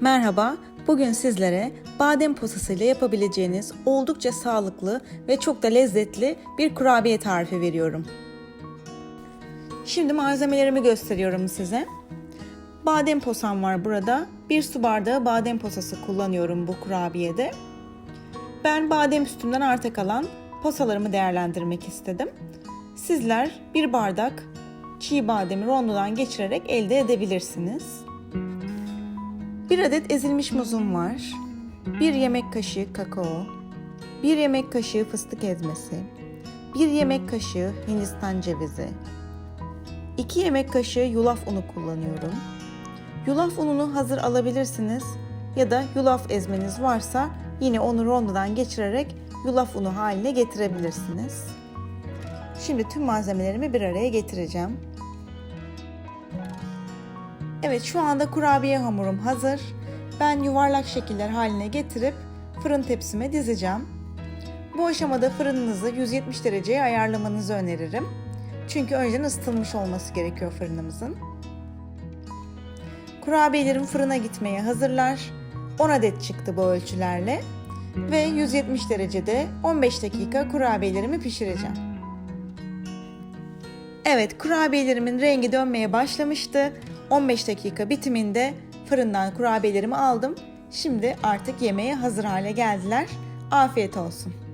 Merhaba, bugün sizlere badem posasıyla yapabileceğiniz oldukça sağlıklı ve çok da lezzetli bir kurabiye tarifi veriyorum. Şimdi malzemelerimi gösteriyorum size. Badem posam var burada. Bir su bardağı badem posası kullanıyorum bu kurabiyede. Ben badem sütümden arta kalan posalarımı değerlendirmek istedim. Sizler bir bardak çiğ bademi rondodan geçirerek elde edebilirsiniz. Bir adet ezilmiş muzum var. Bir yemek kaşığı kakao. Bir yemek kaşığı fıstık ezmesi. Bir yemek kaşığı hindistan cevizi. 2 yemek kaşığı yulaf unu kullanıyorum. Yulaf ununu hazır alabilirsiniz ya da yulaf ezmeniz varsa yine onu rondodan geçirerek yulaf unu haline getirebilirsiniz. Şimdi tüm malzemelerimi bir araya getireceğim. Evet şu anda kurabiye hamurum hazır. Ben yuvarlak şekiller haline getirip fırın tepsime dizeceğim. Bu aşamada fırınınızı 170 dereceye ayarlamanızı öneririm. Çünkü önceden ısıtılmış olması gerekiyor fırınımızın. Kurabiyelerim fırına gitmeye hazırlar. 10 adet çıktı bu ölçülerle. Ve 170 derecede 15 dakika kurabiyelerimi pişireceğim. Evet kurabiyelerimin rengi dönmeye başlamıştı. 15 dakika bitiminde fırından kurabiyelerimi aldım. Şimdi artık yemeğe hazır hale geldiler. Afiyet olsun.